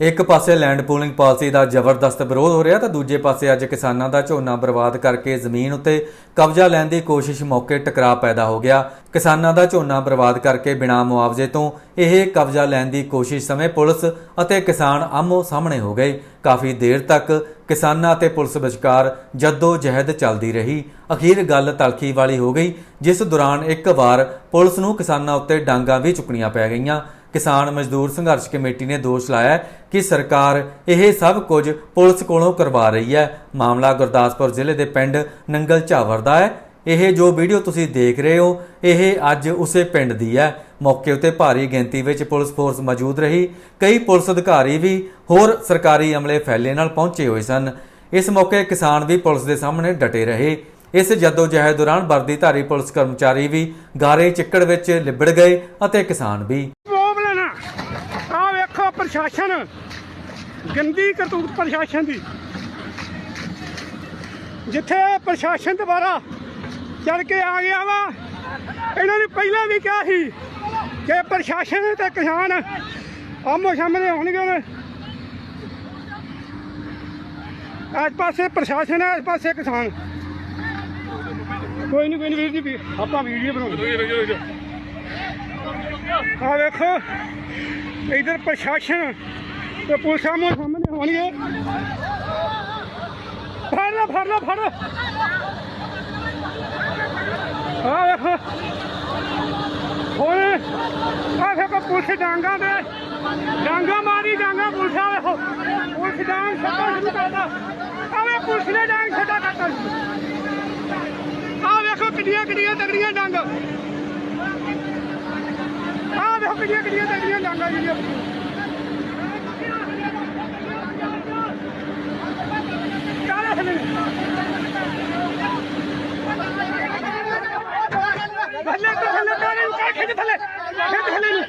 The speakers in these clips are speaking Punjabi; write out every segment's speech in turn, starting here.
ਇੱਕ ਪਾਸੇ ਲੈਂਡ ਪੂਲਿੰਗ ਪਾਲਿਸੀ ਦਾ ਜ਼ਬਰਦਸਤ ਵਿਰੋਧ ਹੋ ਰਿਹਾ ਤਾਂ ਦੂਜੇ ਪਾਸੇ ਅੱਜ ਕਿਸਾਨਾਂ ਦਾ ਝੋਨਾ ਬਰਬਾਦ ਕਰਕੇ ਜ਼ਮੀਨ ਉੱਤੇ ਕਬਜ਼ਾ ਲੈਣ ਦੀ ਕੋਸ਼ਿਸ਼ ਮੌਕੇ ਟਕਰਾਅ ਪੈਦਾ ਹੋ ਗਿਆ। ਕਿਸਾਨਾਂ ਦਾ ਝੋਨਾ ਬਰਬਾਦ ਕਰਕੇ ਬਿਨਾਂ ਮੁਆਵਜ਼ੇ ਤੋਂ ਇਹ ਕਬਜ਼ਾ ਲੈਣ ਦੀ ਕੋਸ਼ਿਸ਼ ਸਮੇਂ ਪੁਲਿਸ ਅਤੇ ਕਿਸਾਨ ਆਮੋ ਸਾਹਮਣੇ ਹੋ ਗਏ। ਕਾਫੀ ਦੇਰ ਤੱਕ ਕਿਸਾਨਾਂ ਅਤੇ ਪੁਲਿਸ ਵਿਚਕਾਰ ਜੱਦੋ ਜਹਿਦ ਚੱਲਦੀ ਰਹੀ। ਅਖੀਰ ਗੱਲ ਤਲਖੀ ਵਾਲੀ ਹੋ ਗਈ, ਜਿਸ ਦੌਰਾਨ ਇੱਕ ਵਾਰ ਪੁਲਿਸ ਨੂੰ ਕਿਸਾਨਾਂ ਉੱਤੇ ਡਾਂਗਾ ਵੀ ਚੁੱਕਣੀਆਂ ਪੈ ਗਈਆਂ। ਕਿਸਾਨ ਮਜ਼ਦੂਰ ਸੰਘਰਸ਼ ਕਮੇਟੀ ਨੇ ਦੋਸ਼ ਲਾਇਆ ਕਿ ਸਰਕਾਰ ਇਹ ਸਭ ਕੁਝ ਪੁਲਿਸ ਕੋਲੋਂ ਕਰਵਾ ਰਹੀ ਹੈ। ਮਾਮਲਾ ਗੁਰਦਾਸਪੁਰ ਜ਼ਿਲ੍ਹੇ ਦੇ ਪਿੰਡ ਨੰਗਲ ਝਾਵਰ ਦਾ ਹੈ। ਇਹ ਜੋ ਵੀਡੀਓ ਤੁਸੀਂ ਦੇਖ ਰਹੇ ਹੋ, ਇਹ ਅੱਜ ਉਸੇ ਪਿੰਡ ਦੀ ਹੈ। ਮੌਕੇ ਉਤੇ ਭਾਰੀ ਗਿਣਤੀ ਵਿੱਚ ਪੁਲਿਸ ਫੋਰਸ ਮੌਜੂਦ ਰਹੀ। ਕਈ ਪੁਲਿਸ ਅਧਿਕਾਰੀ ਵੀ ਹੋਰ ਸਰਕਾਰੀ ਅਮਲੇ ਫੈਲੇ ਨਾਲ ਪਹੁੰਚੇ ਹੋਏ ਸਨ। ਇਸ ਮੌਕੇ ਕਿਸਾਨ ਵੀ ਪੁਲਿਸ ਦੇ ਸਾਹਮਣੇ ਡਟੇ ਰਹੇ। ਇਸ ਜਦੋਜਹਿਦ ਦੌਰਾਨ ਵਰਦੀਧਾਰੀ ਪੁਲਿਸ ਕਰਮਚਾਰੀ ਵੀ ਗਾਰੇ ਚਿੱਕੜ ਵਿੱਚ ਲਿਬੜ ਗਏ ਅਤੇ ਕਿਸਾਨ ਵੀ ਪ੍ਰਸ਼ਾਸਨ ਗੰਦੀ ਕਰਤੂਤ ਪ੍ਰਸ਼ਾਸਨ ਦੀ। ਜਿੱਥੇ ਪ੍ਰਸ਼ਾਸਨ ਦੁਬਾਰਾ ਚੱਲ ਕੇ ਆ ਗਿਆ ਵਾ, ਇਹਨਾਂ ਨੇ ਪਹਿਲਾਂ ਵੀ ਕਿਹਾ ਸੀ ਕਿ ਪ੍ਰਸ਼ਾਸਨ ਤੇ ਕਿਸਾਨ ਆਮੋ ਸਾਹਮਣੇ ਹੋਣਗੇ ਹੁਣ। ਇਸ ਪਾਸੇ ਪ੍ਰਸ਼ਾਸਨ ਹੈ, ਇਸ ਪਾਸੇ ਕਿਸਾਨ। ਕੋਈ ਨਹੀਂ ਕੋਈ ਨਹੀਂ ਵੀਰ ਜੀ, ਆਪਾਂ ਵੀਡੀਓ ਬਣਾਉਂਦੇ। ਆ ਵੇਖੋ। ਇਧਰ ਪ੍ਰਸ਼ਾਸਨ ਤੇ ਪੁਲਿਸ ਆਮੋ ਸਾਹਮਣੇ ਹੋਣਗੇ ਫੜ ਲਓ ਫੜ ਲਓ ਫੜ ਆ ਵੇਖੋ। ਹੁਣ ਆ ਵੇਖੋ ਪੁਲਿਸ ਡਾਂਗਾ ਦੇ ਡਾਂਗਾ ਮਾਰੀ ਡਾਂਗਾ ਪੁਲਿਸ ਆ ਵੇਖੋ। ਪੁਲਿਸ ਡਾਂਗ ਛੱਡਾ ਸ਼ੁਰੂ ਕਰਦਾ ਆ ਪੁਲਿਸ ਨੇ ਡਾਂਗ ਛੱਡਾ ਕਰਦਾ ਆ ਵੇਖੋ ਕਿੱਡੀਆਂ ਕਿੱਡੀਆਂ ਤਗੜੀਆਂ ਡਾਂਗ। ਆ ਵੇਖੋ ਕਿੱਡੀਆਂ ਤਗੜੀਆਂ ਡਾਂਗਾਂ ਜਿਹੜੀਆਂ? ਕਾਲੇ ਥੱਲੇ ਥੱਲੇ ਤੋਂ ਥੱਲੇ ਕਾਲੇ ਨੂੰ ਖਿੱਚ ਥੱਲੇ। ਖਿੱਚ ਥੱਲੇ ਨੂੰ।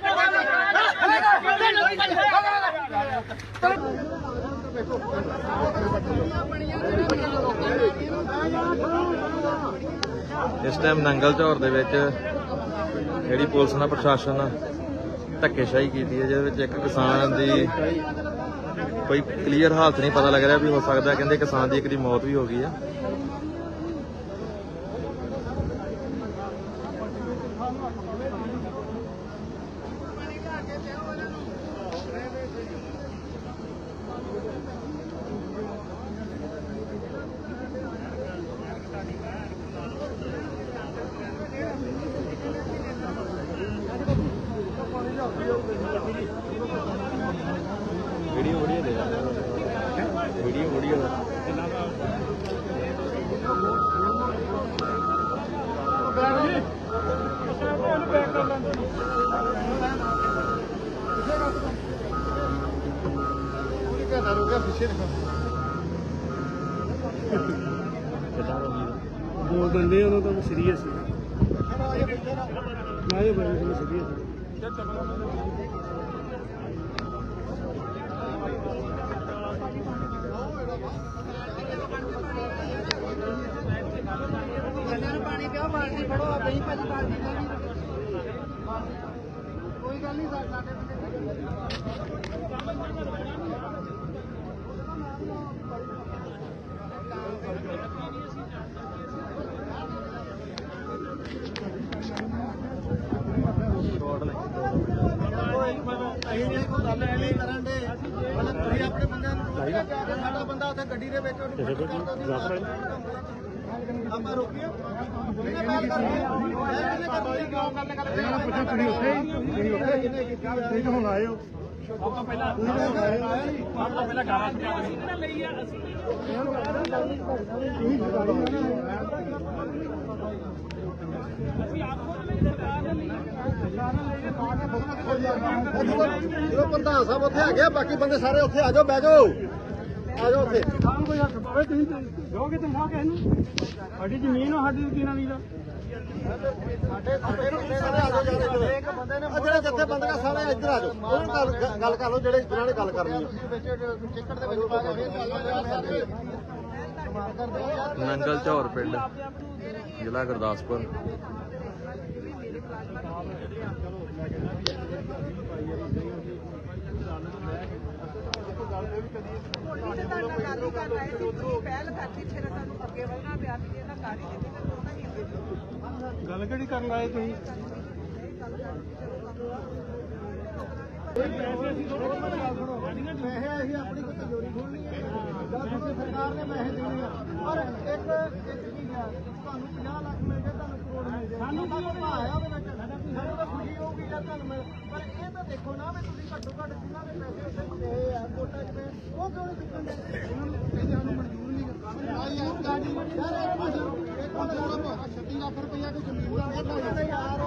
ਇਸ ਟਾਈਮ ਨੰਗਲ ਝੌਰ ਦੇ ਵਿੱਚ ਜਿਹੜੀ ਪੁਲਿਸ ਨਾਲ ਪ੍ਰਸ਼ਾਸਨ ਧੱਕੇਸ਼ਾਹੀ ਕੀਤੀ ਹੈ, ਜਿਹਦੇ ਵਿੱਚ ਇੱਕ ਕਿਸਾਨ ਦੀ ਕੋਈ ਕਲੀਅਰ ਹਾਲਤ ਨਹੀਂ ਪਤਾ ਲੱਗ ਰਿਹਾ ਵੀ ਹੋ ਸਕਦਾ, ਕਹਿੰਦੇ ਕਿਸਾਨ ਦੀ ਇੱਕ ਦੀ ਮੌਤ ਵੀ ਹੋ ਗਈ ਹੈ। ਦੋ ਬੰਦੇ ਉਹਨਾਂ ਤੋਂ ਸੀਰੀਅਸ ਮੈਂ ਇਹ ਬੰਦੇ ਤੋਂ ਸੀਰੀਅਸ ਨੂੰ ਪਾਣੀ ਪਿਆ ਬਾਲਟੀ ਫੜੋ ਆਪੇ ਹੀ ਭਾਜੀ ਬਾਲਟੀ ਕੋਈ ਗੱਲ ਨਹੀਂ ਸਾਡੇ ਬੰਦੇ ਅਸੀਂ ਨਹੀਂ ਗੱਲ ਨਹੀਂ ਕਰਨ ਦੇ। ਮਤਲਬ ਤੁਸੀਂ ਆਪਣੇ ਬੰਦਿਆਂ ਨੂੰ ਰੋਕਿਆ ਜਾ ਕੇ ਸਾਡਾ ਬੰਦਾ ਉੱਥੇ ਗੱਡੀ ਦੇ ਵਿੱਚ ਉਹਨੂੰ ਪੁੱਛ ਕਰਦਾ ਉਹਦੀ ਆਪਾਂ ਰੋਕੀਏ। ਇਹਨੇ ਬਾਤ ਕਰਨੀ ਇਹਨੇ ਕਰਨੀ ਕਿਉਂ ਗੱਲ ਕਰ ਰਹੇ? ਪੁੱਛੋ ਤੁਸੀਂ ਉੱਥੇ ਹੀ ਤੁਸੀਂ ਉੱਥੇ ਹੀ ਤੁਸੀਂ ਤਾਂ ਹੁਣ ਆਏ ਹੋ। ਜਦੋਂ ਪ੍ਰਧਾਨ ਸਾਹਿਬ ਉੱਥੇ ਹੈਗੇ ਆ, ਬਾਕੀ ਬੰਦੇ ਸਾਰੇ ਉੱਥੇ ਆ ਜਾਓ ਬਹਿ ਜਾਓ ਆ ਜਾਓ ਉੱਥੇ ਸਾਨੂੰ ਕੋਈ ਹੱਕ ਪਾਵੇ ਤੁਸੀਂ ਦੋਗੇ ਤਨਖਾਹ ਕਿਸ ਨੂੰ ਸਾਡੀ ਜ਼ਮੀਨ ਆ ਸਾਡੀ ਕੀ ਦੀ ਦਾ ਸਾਡੇ ਸਾਡੇ ਬੰਦੇ ਸਾਰੇ ਆ ਜਾਓ ਇੱਕ ਬੰਦੇ ਨੇ ਜਿਹੜੇ ਜੱਥੇ ਬੰਦਗਾ ਸਾਰੇ ਇੱਧਰ ਆ ਜਾਓ ਉਹਨਾਂ ਨਾਲ ਗੱਲ- ਕਰ ਲਓ ਜਿਹੜੇ ਜਿਹਨਾਂ ਨੇ ਗੱਲ ਕਰਨੀ ਹੈ ਵਿੱਚ ਚਿੱਕੜ ਦੇ ਵਿੱਚ ਪਾ ਕੇ ਫੇਰ ਨੰਗਲ ਝੌਰ ਪਿੰਡ ਜ਼ਿਲ੍ਹਾ ਗੁਰਦਾਸਪੁਰ ਕਰਨ ਆਏ ਸੀ ਤੁਸੀਂ ਪਹਿਲ ਕਰਤੀ ਫਿਰ ਤੁਹਾਨੂੰ ਅੱਗੇ ਵਧਣਾ ਪਿਆ ਵੀ ਇਹਦਾ ਕਰ ਹੀ ਦਿੱਤੀ ਤਾਂ ਉਹਨਾਂ ਹੀ ਅੱਗੇ ਗੱਲ ਕਿਹੜੀ ਕਰਨ ਆਏ ਤੁਸੀਂ? ਪੈਸੇ ਅਸੀਂ ਆਪਣੀ ਕੋਈ ਤਿਜੋਰੀ ਖੋਲਣੀ ਹੈ। ਕਿਸੇ ਸਰਕਾਰ ਨੇ ਪੈਸੇ ਦੇਣੇ ਆ। ਪਰ ਇੱਕ ਇੱਕ ਚੀਜ਼ ਆ ਤੁਹਾਨੂੰ 50 ਲੱਖ ਮਿਲ ਜਾਏ ਤੁਹਾਨੂੰ ਕਰੋੜ ਮਿਲ ਜਾਏ ਸਾਨੂੰ ਭਾਅ ਆ? ਵਿੱਚ ਸਾਨੂੰ ਤਾਂ ਖੁਸ਼ੀ ਹੋਊਗੀ ਜਦ ਤੁਹਾਨੂੰ ਮਿਲ ਪਰ ਇਹ ਤਾਂ ਦੇਖੋ ਨਾ ਵੀ ਤੁਸੀਂ ਘੱਟੋ ਘੱਟ ਜਿਨ੍ਹਾਂ ਦੇ ਪੈਸੇ ਉੱਥੇ ਪਏ ਆ ਕੋਟਾ 'ਚ ਪਏ ਉਹ ਕਿਉਂ ਨਹੀਂ ਚੁੱਕਣ ਦੇ ਉਹਨਾਂ ਨੂੰ ਪੈਸੇ ਸਾਨੂੰ ਮਨਜ਼ੂਰ ਨਹੀਂ ਆ ਯਾਰ ਗਾੜੀ ਯਾਰ ਇੱਕ ਮਿੰਟ ਇੱਕ ਮਿੰਟ ਥੋੜਾ ਭਾਅ 36 ਲੱਖ ਰੁਪਇਆ ਕੋਈ ਜ਼ਮੀਨ ਦਾ ਵੇਚਦਾ ਯਾਰ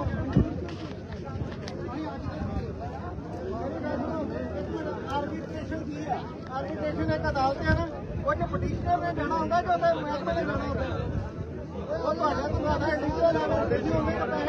ਆਰਬਿਟ੍ਰੇਸ਼ਨ ਕੀ ਹੈ ਆਰਬਿਟ੍ਰੇਸ਼ਨ ਇੱਕ ਅਦਾਲਤ ਹੈ ਨਾ ਉਹ ਚ ਪਟੀਸ਼ਨਰ ਨੇ ਜਾਣਾ ਹੁੰਦਾ ਕਿ ਉਹਦੇ ਮਹਿਕਮੇ ਨੇ ਜਾਣਾ ਹੁੰਦਾ। ਉਹ ਤੁਹਾਡਾ ਤੁਹਾਡਾ ਇੰਡੀਵਿਜੂਅਲ ਲੈਵਲ ਤੇ ਜੀ ਉਹਨੇ ਤੋਂ ਬਾਅਦ ਅਵਾਰਡ ਦਿੱਤੇ ਜੋ ਤੁਸੀਂ ਕੀ ਵਧਾਓ ਹੋਰ ਪਤਾ ਨਹੀਂ ਸਰਕਾਰ ਕਹਿੰਦੀ ਚੱਲ ਇਹ ਬਾਤ ਕਹਿੰਦੇ ਢਾਈ ਲੱਖ ਰੁਪਇਆ ਰੇਟ ਹੋਇਆ 36 ਲੱਖ ਦਾ ਪੈਸੇ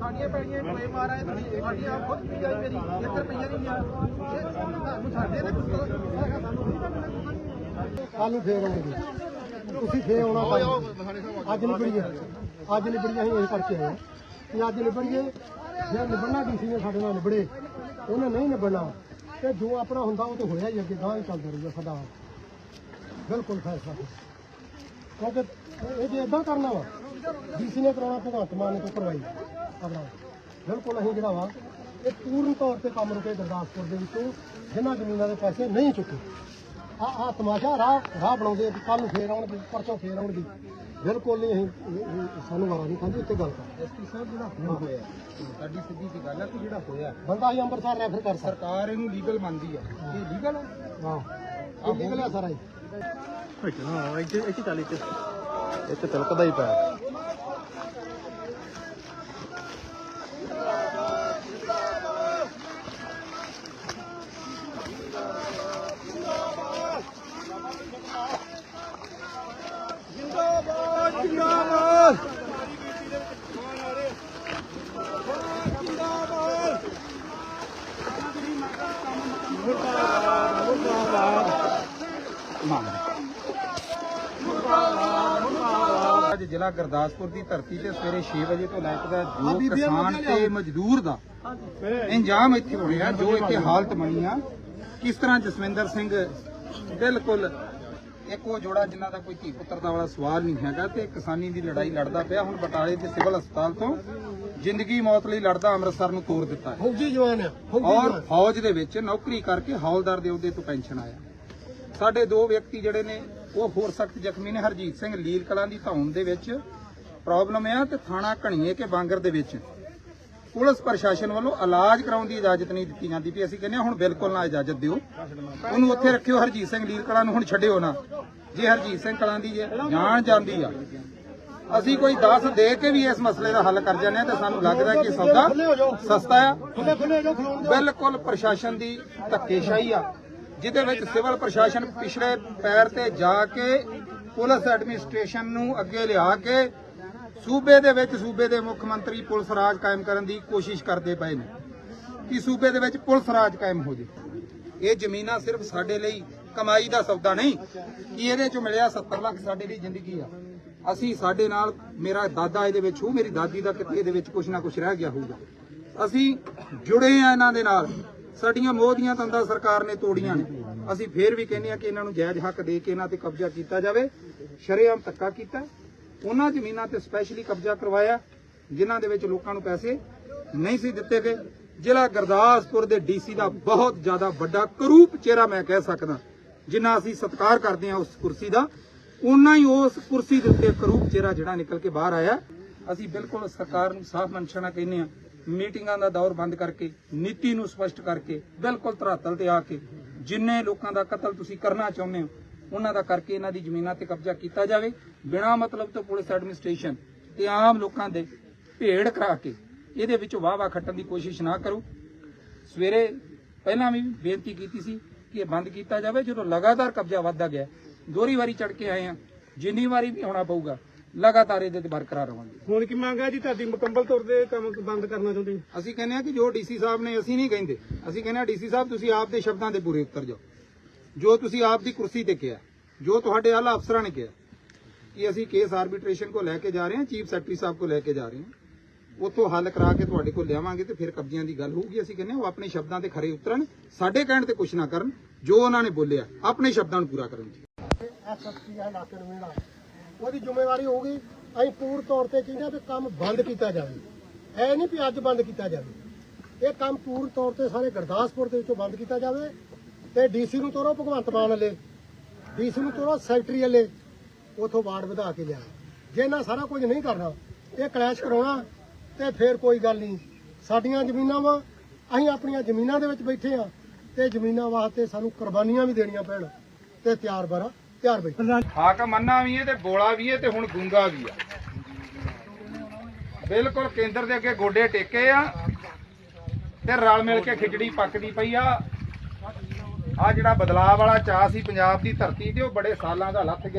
ਸਾਡੀਆਂ ਪੈੜੀਆਂ ਪਏ ਮਾਰ ਆਏ ਤੁਸੀਂ ਸਾਡੀ ਆਪ ਖੁਦ ਵੀ ਆਈ ਮੇਰੀ 1 ਰੁਪਈਆ ਨਹੀਂ ਗਿਆ ਸਾਨੂੰ ਸਾਡੇ ਨੇ ਕੁਝ ਕੱਲ ਨੂੰ ਫੇਰ ਆਉਣਗੇ। ਤੁਸੀਂ ਫੇਰ ਆਉਣਾ ਕੱਲ੍ਹ। ਅੱਜ ਨਿਬੜੀਏ। ਅੱਜ ਨਿਬੜੀਏ ਅਸੀਂ ਇਹ ਕਰਕੇ ਆਏ ਹਾਂ। ਕਿ ਅੱਜ ਨਿਬੜੀਏ ਜੇ ਨਿਬੜਨਾ ਡੀਸੀ ਨੇ ਸਾਡੇ ਨਾਲ ਨਿਬੜੇ, ਉਹਨੇ ਨਹੀਂ ਨਿਬੜਨਾ। ਤੇ ਜੋ ਆਪਣਾ ਹੁੰਦਾ ਉਹ ਤਾਂ ਹੋਇਆ ਹੀ ਅੱਗੇ ਗਾਂ ਹੀ ਚੱਲਦਾ ਰਹੂਗਾ ਸਾਡਾ। ਬਿਲਕੁਲ ਫੈਸਲਾ। ਕਿਉਂਕਿ ਇਹ- ਜੇ ਇਦਾਂ ਕਰਨਾ ਵਾ ਡੀਸੀ ਨੇ ਕਰਾਉਣਾ, ਭਗਵੰਤ ਮਾਨ ਨੇ ਤੋਂ ਕਰਵਾਈ ਆਪਣਾ। ਬਿਲਕੁਲ ਅਸੀਂ ਜਿਹੜਾ ਵਾ, ਇਹ ਪੂਰਨ ਤੌਰ ਤੇ ਕੰਮ ਰੁਕੇ ਗੁਰਦਾਸਪੁਰ ਦੇ ਵਿੱਚੋਂ, ਜਿਨ੍ਹਾਂ ਜ਼ਮੀਨਾਂ ਦੇ ਪੈਸੇ ਨਹੀਂ ਚੁੱਕੇ। ਆ ਆ ਤਮਾਸ਼ਾ ਰਾਹ ਰਾਹ ਬਣਾਉਂਦੇ ਕੱਲ ਨੂੰ ਫੇਰ ਆਉਣਗੇ ਪਰਚੋਂ ਫੇਰ ਆਉਣਗੇ। ਬਿਲਕੁਲ ਨਹੀਂ ਅਸੀਂ ਸਾਨੂੰ ਵਾਰਾ ਨਹੀਂ ਖਾਂਦੇ ਉੱਤੇ ਗੱਲ ਕਰ। ਐਸਪੀ ਸਾਹਿਬ ਜਿਹੜਾ ਹੁਣ ਹੋਇਆ ਸਾਡੀ ਸਿੱਧੀ ਜੀ ਗੱਲ ਹੈ ਕਿ ਜਿਹੜਾ ਹੋਇਆ। ਬੰਦਾ ਹੀ ਅੰਮ੍ਰਿਤਸਰ ਰੈਫਰ ਕਰ ਸਰਕਾਰ ਇਹਨੂੰ ਲੀਗਲ ਮੰਨਦੀ ਆ। ਇਹ ਲੀਗਲ ਹੈ। ਹਾਂ ਇਹ ਲੀਗਲ ਹੈ ਸਾਰਾ ਹੀ ਇੱਥੇ ਤਿਲਕਦਾ ਹੀ ਪਿਆ ਅੱਜ ਜ਼ਿਲ੍ਹਾ ਗੁਰਦਾਸਪੁਰ ਦੀ ਧਰਤੀ ਤੇ ਸਵੇਰੇ 6 ਵਜੇ ਤੋਂ ਲੈ ਕੇ ਜੋ ਕਿਸਾਨ ਤੇ ਮਜ਼ਦੂਰ ਦਾ ਇੰਜਾਮ ਇੱਥੇ ਹੋ ਰਿਹਾ ਜੋ ਇੱਥੇ ਹਾਲਤ ਬਣੀ ਆ। ਕਿਸ ਤਰ੍ਹਾਂ ਜਸਵਿੰਦਰ ਸਿੰਘ? ਬਿਲਕੁਲ ਇੱਕ ਉਹ ਜੋੜਾ ਜਿਨ੍ਹਾਂ ਦਾ ਕੋਈ ਧੀ ਪੁੱਤਰ ਦਾ ਵਾਲਾ ਸਵਾਲ ਨਹੀਂ ਹੈਗਾ ਤੇ ਕਿਸਾਨੀ ਦੀ ਲੜਾਈ ਲੜਦਾ ਪਿਆ। ਹੁਣ ਬਟਾਲੇ ਦੇ ਸਿਵਲ ਹਸਪਤਾਲ ਤੋਂ ਜ਼ਿੰਦਗੀ ਮੌਤ ਲਈ ਲੜਦਾ ਅੰਮ੍ਰਿਤਸਰ ਨੂੰ ਤੋਰ ਦਿੱਤਾ ਹੈ। ਫੌਜੀ ਜਵਾਨ ਫੌਜੀ ਔਰ ਫੌਜ ਦੇ ਵਿੱਚ ਨੌਕਰੀ ਕਰਕੇ ਹੌਲਦਾਰ ਦੇ ਅਹੁਦੇ ਤੋਂ ਪੈਨਸ਼ਨ ਆਇਆ। ਸਾਡੇ ਦੋ ਵਿਅਕਤੀ ਜਿਹੜੇ ਨੇ ਉਹ ਹੋਰ ਸਖਤ ਜ਼ਖਮੀ ਨੇ ਹਰਜੀਤ ਸਿੰਘ ਲੀਲ ਕਲਾਂ ਦੀ ਧੌਣ ਦੇ ਵਿੱਚ ਪ੍ਰੋਬਲਮ ਆ ਤੇ ਥਾਣਾ ਘਣੀਏ ਕੇ ਬਾਂਗਰ ਦੇ ਵਿੱਚ ਪੁਲਿਸ ਪ੍ਰਸ਼ਾਸਨ ਵੱਲੋਂ ਇਲਾਜ ਕਰਾਉਣ ਦੀ ਇਜਾਜ਼ਤ ਨਹੀਂ ਦਿੱਤੀ ਜਾਂਦੀ ਵੀ ਅਸੀਂ ਕਹਿੰਦੇ ਹੁਣ ਬਿਲਕੁਲ ਨਾ ਇਜਾਜ਼ਤ ਦਿਓ। ਉਹਨੂੰ ਉੱਥੇ ਰੱਖਿਓ, ਹਰਜੀਤ ਸਿੰਘ ਲੀਲ ਕਲਾਂ ਨੂੰ ਹੁਣ ਛੱਡਿਓ ਨਾ। ਜੇ ਹਰਜੀਤ ਸਿੰਘ ਕਲਾਂ ਦੀ ਜੇ ਜਾਂਦੀ ਆ। ਅਸੀਂ ਕੋਈ 10 ਦੇ ਕੇ ਵੀ ਇਸ ਮਸਲੇ ਦਾ ਹੱਲ ਕਰ ਜਾਂਦੇ ਹਾਂ ਤੇ ਸਾਨੂੰ ਲੱਗਦਾ ਕਿ ਸੌਦਾ ਸਸਤਾ ਆ। ਬਿਲਕੁਲ ਪ੍ਰਸ਼ਾਸਨ ਦੀ ਧੱਕੇਸ਼ਾਹੀ ਆ, ਜਿਹਦੇ ਵਿੱਚ ਸਿਵਲ ਪ੍ਰਸ਼ਾਸਨ ਪਿਛਲੇ ਪੈਰ ਤੇ ਜਾ ਕੇ ਪੁਲਿਸ ਐਡਮਿਨਿਸਟ੍ਰੇਸ਼ਨ ਨੂੰ ਅੱਗੇ ਲਿਆ ਕੇ ਸੂਬੇ ਦੇ ਵਿੱਚ ਸੂਬੇ ਦੇ ਮੁੱਖ ਮੰਤਰੀ ਪੁਲਿਸ ਰਾਜ ਕਾਇਮ ਕਰਨ ਦੀ ਕੋਸ਼ਿਸ਼ ਕਰਦੇ ਪਏ ਨੇ ਕਿ ਸੂਬੇ ਦੇ ਵਿੱਚ ਪੁਲਿਸ ਰਾਜ ਕਾਇਮ ਹੋ ਜੇ। ਇਹ ਜ਼ਮੀਨਾਂ ਸਿਰਫ ਸਾਡੇ ਲਈ ਕਮਾਈ ਦਾ ਸੌਦਾ ਨਹੀਂ, ਕਿ ਇਹਦੇ ਚੋਂ ਮਿਲਿਆ 70 ਲੱਖ ਸਾਡੇ ਲਈ ਜ਼ਿੰਦਗੀ ਆ। ਅਸੀਂ ਸਾਡੇ ਨਾਲ ਮੇਰਾ ਦਾਦਾ ਇਹਦੇ ਵਿੱਚ ਹੋ ਮੇਰੀ ਦਾਦੀ ਦਾ ਕਿਤੇ ਇਹਦੇ ਵਿੱਚ ਕੁਝ ਨਾ ਕੁਝ ਰਹਿ ਗਿਆ ਹੋਊਗਾ। ਅਸੀਂ ਜੁੜੇ ਆ ਇਹਨਾਂ ਦੇ ਨਾਲ। ਸਾਡੀਆਂ ਮੋਹ ਦੀਆਂ ਤੰਦਾਂ ਸਰਕਾਰ ਨੇ ਤੋੜੀਆਂ ਨੇ। ਅਸੀਂ ਫੇਰ ਵੀ ਕਹਿੰਦੇ ਆ ਕਿ ਇਹਨਾਂ ਨੂੰ ਜਾਇਜ਼ ਹੱਕ ਦੇ ਕੇ ਇਹਨਾਂ ਤੇ ਕਬਜ਼ਾ ਕੀਤਾ ਜਾਵੇ। ਸ਼ਰੇਆਮ ਧੱਕਾ ਕੀਤਾ। ਉਹਨਾਂ ਜ਼ਮੀਨਾਂ ਤੇ ਸਪੈਸ਼ਲੀ ਕਬਜ਼ਾ ਕਰਵਾਇਆ, ਜਿਨ੍ਹਾਂ ਦੇ ਵਿੱਚ ਲੋਕਾਂ ਨੂੰ ਪੈਸੇ ਨਹੀਂ ਸੀ ਦਿੱਤੇ ਗਏ। ਜ਼ਿਲ੍ਹਾ ਗੁਰਦਾਸਪੁਰ ਦੇ ਡੀਸੀ ਦਾ ਬਹੁਤ ਜ਼ਿਆਦਾ ਵੱਡਾ ਕਰੂਪ ਚਿਹਰਾ ਮੈਂ ਕਹਿ ਸਕਦਾ, ਜਿੰਨਾ ਅਸੀਂ ਸਤਿਕਾਰ ਕਰਦੇ ਹਾਂ ਉਸ ਕੁਰਸੀ ਦਾ ਉਨਾ ਹੀ ਉਸ ਕੁਰਸੀ ਦੇ ਉੱਤੇ ਕਰੂਪ ਚਿਹਰਾ ਜਿਹੜਾ ਨਿਕਲ ਕੇ ਬਾਹਰ ਆਇਆ। ਅਸੀਂ ਬਿਲਕੁਲ ਸਰਕਾਰ ਨੂੰ ਸਾਫ਼ ਮਨਸ਼ਾ ਨਾਲ ਕਹਿੰਦੇ ਹਾਂ, ਮੀਟਿੰਗਾਂ ਦਾ ਦੌਰ ਬੰਦ ਕਰਕੇ, ਨੀਤੀ ਨੂੰ ਸਪਸ਼ਟ ਕਰਕੇ, ਬਿਲਕੁਲ ਧਰਾਤਲ ਤੇ ਆ ਕੇ, ਜਿੰਨੇ ਲੋਕਾਂ ਦਾ ਕਤਲ ਤੁਸੀਂ ਕਰਨਾ ਚਾਹੁੰਦੇ ਹੋ ਉਹਨਾਂ ਦਾ ਕਰਕੇ ਇਹਨਾਂ ਦੀ ਜ਼ਮੀਨਾਂ ਤੇ ਕਬਜ਼ਾ ਕੀਤਾ ਜਾਵੇ। ਬਿਨਾਂ ਮਤਲਬ ਤੋਂ ਪੁਲਿਸ ਐਡਮਿਨਿਸਟ੍ਰੇਸ਼ਨ ਤੇ ਆਮ ਲੋਕਾਂ ਦੇ ਭੇੜ ਕਰਾ ਕੇ ਇਹਦੇ ਵਿੱਚ ਵਾਵਾ ਖੱਟਣ ਦੀ ਕੋਸ਼ਿਸ਼ ਨਾ ਕਰੋ। ਸਵੇਰੇ ਪਹਿਲਾਂ ਵੀ ਬੇਨਤੀ ਕੀਤੀ ਸੀ ਕਿ ਇਹ ਬੰਦ ਕੀਤਾ ਜਾਵੇ। ਜਦੋਂ ਲਗਾਤਾਰ ਕਬਜ਼ਾ ਵੱਧਦਾ ਗਿਆ ਦੋਹਰੀ ਵਾਰੀ ਚੜ ਕੇ ਆਏ ਆ ਜਿੰਨੀ ਵਾਰੀ ਵੀ ਹੋਣਾ ਪਊਗਾ ਲਗਾਤਾਰ ਇਹਦੇ ਤੇ ਬਰਕਰਾਰ ਰਹਾਂਗੇ ਹੁਣ ਕੀ ਮੰਗ ਹੈ ਜੀ ਤੁਹਾਡੀ? ਮੁਕੰਮਲ ਤੌਰ ਤੇ ਕੰਮ ਬੰਦ ਕਰਨਾ ਚਾਹੁੰਦੇ? ਅਸੀਂ ਕਹਿੰਦੇ ਆ ਕਿ ਜੋ ਡੀਸੀ ਸਾਹਿਬ ਨੇ ਅਸੀਂ ਨਹੀਂ ਕਹਿੰਦੇ ਅਸੀਂ ਕਹਿੰਦੇ ਆ ਡੀਸੀ ਸਾਹਿਬ ਤੁਸੀਂ ਆਪ ਦੇ ਸ਼ਬਦਾਂ ਦੇ ਪੂਰੇ ਉਤਰ ਜਾਓ। ਜੋ ਤੁਸੀਂ ਆਪ ਦੀ ਕੁਰਸੀ ਤੇ ਕਿਹਾ, ਜੋ ਤੁਹਾਡੇ ਆਲਾ ਅਫਸਰਾਂ ਨੇ ਕਿਹਾ, ਕਿ ਅਸੀਂ ਕੇਸ ਆਰਬਿਟ੍ਰੇਸ਼ਨ ਕੋ ਲੈ ਕੇ ਜਾ ਰਹੇ ਹਾਂ ਚੀਫ ਸੈਕਟਰੀ ਸਾਹਿਬ ਕੋ ਲੈ ਕੇ ਜਾ ਰਹੇ ਹਾਂ, ਉੱਥੋਂ ਹੱਲ ਕਰਾ ਕੇ ਤੁਹਾਡੇ ਕੋਲ ਲਿਆਵਾਂਗੇ ਤੇ ਫਿਰ ਕਬਜ਼ਿਆਂ ਦੀ ਗੱਲ ਹੋਊਗੀ, ਅਸੀਂ ਕਹਿੰਦੇ ਉਹ ਆਪਣੇ ਸ਼ਬਦਾਂ ਤੇ ਖਰੇ ਉਤਰਨ, ਸਾਡੇ ਕਹਿਣ ਤੇ ਕੁਝ ਨਾ ਕਰਨ, ਜੋ ਉਹਨਾਂ ਨੇ ਬੋਲਿਆ, ਆਪਣੇ ਸ਼ਬਦਾਂ ਨੂੰ ਪੂਰਾ ਕਰਨ ਜੀ। ਐਸਐਸਪੀ ਹੈ ਇਲਾਕੇ ਨੂੰ ਮੇਰਾ ਉਹਦੀ ਜ਼ਿੰਮੇਵਾਰੀ ਹੋਊਗੀ, ਅਸੀਂ ਪੂਰ ਤੌਰ ਤੇ ਕਹਿੰਦੇ ਵੀ ਕੰਮ ਬੰਦ ਕੀਤਾ ਜਾਵੇ। ਐ ਨਹੀਂ ਵੀ ਅੱਜ ਬੰਦ ਕੀਤਾ ਜਾਵੇ। ਇਹ ਕੰਮ ਪੂਰਨ ਤੌਰ ਤੇ ਸਾਰੇ ਗੁਰਦਾਸਪੁਰ ਦੇ ਵਿੱਚੋਂ ਬੰਦ ਕੀਤਾ ਜਾਵੇ ਤੇ ਡੀਸੀ ਨੂੰ ਤੋਰੋ ਭਗਵੰਤ ਮਾਨ ਵਾਲੇ। ਡੀਸੀ ਨੂੰ ਤੋਰੋ ਸੈਕਟਰੀ ਵਾਲੇ। ਉਥੋਂ ਵਾਰਡ ਵਧਾ ਕੇ ਲਿਆ ਜੇ ਇਹਨਾਂ ਸਾਰਾ ਕੁਝ ਨਹੀਂ ਕਰਨਾ, ਇਹ ਕਲੈਸ਼ ਕਰਾਉਣਾ, ਤੇ ਫਿਰ ਕੋਈ ਗੱਲ ਨਹੀਂ। ਸਾਡੀਆਂ ਜ਼ਮੀਨਾਂ ਵਾ, ਅਸੀਂ ਆਪਣੀਆਂ ਜ਼ਮੀਨਾਂ ਦੇ ਵਿੱਚ ਬੈਠੇ ਆ, ਤੇ ਜ਼ਮੀਨਾਂ ਵਾਸਤੇ ਸਾਨੂੰ ਕੁਰਬਾਨੀਆਂ ਵੀ ਦੇਣੀਆਂ ਪੈਣ, ਤੇ ਤਿਆਰ ਬਾਰਾ, ਤਿਆਰ ਬੈਠੇ। ਹਾਕਮ ਅੰਨਾ ਵੀ ਹੈ ਤੇ ਬੋਲਾ ਵੀ ਹੈ ਤੇ ਹੁਣ ਗੁੰਗਾ ਵੀ ਆ ਬਿਲਕੁਲ ਕੇਂਦਰ ਦੇ ਅੱਗੇ ਗੋਡੇ ਟੇਕੇ ਆ ਤੇ ਰਲ ਮਿਲ ਕੇ ਖਿਚੜੀ ਪੱਕਦੀ ਪਈ ਆ। ਆ ਜਿਹੜਾ ਬਦਲਾਅ ਵਾਲਾ ਚਾਹ ਸੀ ਪੰਜਾਬ ਦੀ ਧਰਤੀ ਤੇ, ਉਹ ਬੜੇ ਸਾਲਾਂ ਦਾ ਲੱਥ ਗਿਆ।